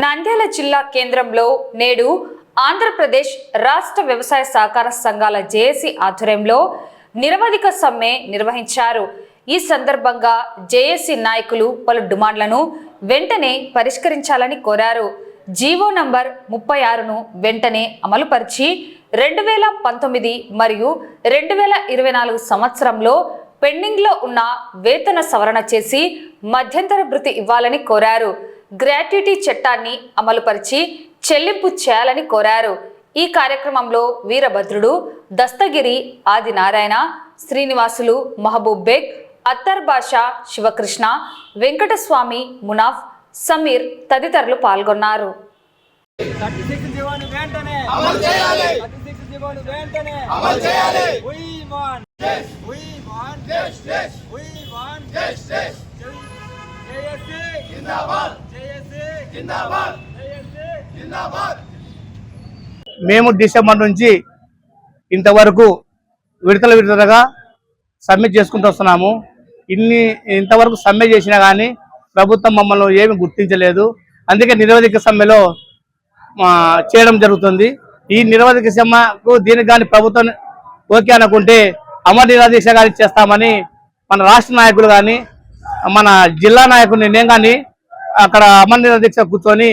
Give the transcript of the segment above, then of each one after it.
నంద్యాల జిల్లా కేంద్రంలో నేడు ఆంధ్రప్రదేశ్ రాష్ట్ర వ్యవసాయ సహకార సంఘాల జేఏసీ ఆధ్వర్యంలో నిరవధిక సమ్మె నిర్వహించారు. ఈ సందర్భంగా జేఏసీ నాయకులు పలు డిమాండ్లను వెంటనే పరిష్కరించాలని కోరారు. జీవో నంబర్ ముప్పై ఆరును వెంటనే అమలుపరిచి రెండు వేల పంతొమ్మిది మరియు రెండు వేల ఇరవై నాలుగు సంవత్సరంలో పెండింగ్లో ఉన్న వేతన సవరణ చేసి మధ్యంతర భృతి ఇవ్వాలని కోరారు. గ్రాట్యుటీ చట్టాన్ని అమలుపరిచి చెల్లింపు చేయాలని కోరారు. ఈ కార్యక్రమంలో వీరభద్రుడు దస్తగిరి ఆది నారాయణ శ్రీనివాసులు మహబూబ్ బేగ్ అత్తర్ బాషా శివకృష్ణ వెంకటస్వామి మునాఫ్ సమీర్ తదితరులు పాల్గొన్నారు. వెంటనే! మేము డిసెంబర్ నుంచి ఇంతవరకు విడతల విడతలుగా సమ్మె చేసుకుంటూ వస్తున్నాము. ఇన్ని ఇంతవరకు సమ్మె చేసినా కానీ ప్రభుత్వం మమ్మల్ని ఏమి గుర్తించలేదు. అందుకే నిరవధిక సమ్మెలో చేయడం జరుగుతుంది. ఈ నిరవధిక సమ్మెకు దీనికి కానీ ప్రభుత్వం ఓకే అనుకుంటే అమర నిరాదీక్ష కానీ చేస్తామని మన రాష్ట్ర నాయకులు కానీ మన జిల్లా నాయకుడిని నేను కానీ అక్కడ అమర దీక్ష కూర్చొని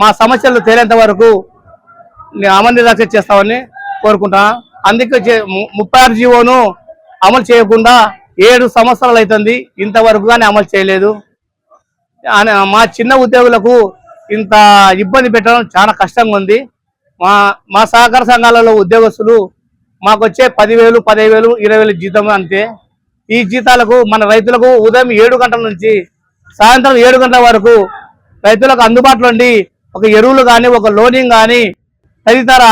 మా సమస్యలు తేలేంత వరకు నేను దీక్ష చేస్తామని కోరుకుంటున్నా అందుకే ము- ముప్పై ఆరు జీవోను అమలు చేయకుండా ఏడు సంవత్సరాలు అవుతుంది ఇంతవరకు కానీ అమలు చేయలేదు. అని మా చిన్న ఉద్యోగులకు ఇంత ఇబ్బంది పెట్టడం చాలా కష్టంగా ఉంది. మా మా సహకార సంఘాలలో ఉద్యోగస్తులు మాకు వచ్చే పదివేలు పదిహేను వేలు ఇరవై వేలు జీతం అంతే. ఈ జీతాలకు మన రైతులకు ఉదయం ఏడు గంటల నుంచి సాయంత్రం ఏడు గంటల వరకు రైతులకు అందుబాటులో ఉండి ఒక ఎరువులు కానీ ఒక లోనింగ్ కానీ తదితర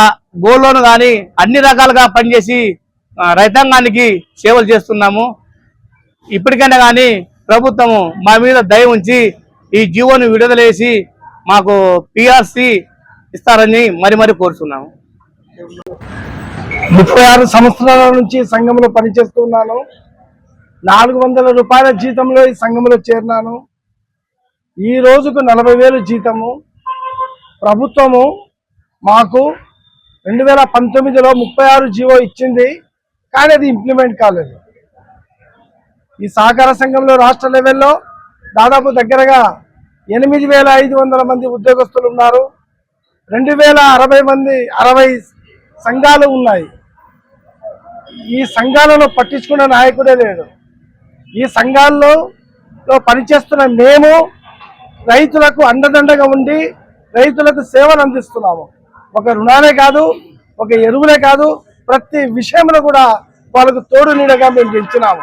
గోల్డ్ లోన్ కానీ అన్ని రకాలుగా పనిచేసి రైతాంగానికి సేవలు చేస్తున్నాము. ఇప్పటికైనా కానీ ప్రభుత్వము మా మీద దయ ఉంచి ఈ జీవోను విడుదలేసి మాకు పిఆర్సి ఇస్తారని మరి మరి కోరుతున్నాము ముప్పై ఆరు సంవత్సరాల నుంచి సంఘంలో పనిచేస్తున్నాను నాలుగు వందల రూపాయల జీతంలో ఈ సంఘంలో చేరినాను. ఈ రోజుకు నలభై వేలు జీతము ప్రభుత్వము మాకు రెండు వేల పంతొమ్మిదిలో ముప్పై ఆరు జీవో ఇచ్చింది కానీ అది ఇంప్లిమెంట్ కాలేదు. ఈ సహకార సంఘంలో రాష్ట్ర లెవెల్లో దాదాపు దగ్గరగా ఎనిమిది వేల ఐదు వందల మంది ఉద్యోగస్తులు ఉన్నారు. రెండు వేల అరవై మంది అరవై సంఘాలు ఉన్నాయి. ఈ సంఘాలను పట్టించుకున్న నాయకుడే లేడు. ఈ సంఘాల్లో పనిచేస్తున్న మేము రైతులకు అండదండగా ఉండి రైతులకు సేవలు అందిస్తున్నాము. ఒక రుణాలే కాదు ఒక ఎరువులే కాదు ప్రతి విషయంలో కూడా వాళ్ళకు తోడు నీడగా మేము పెంచినాము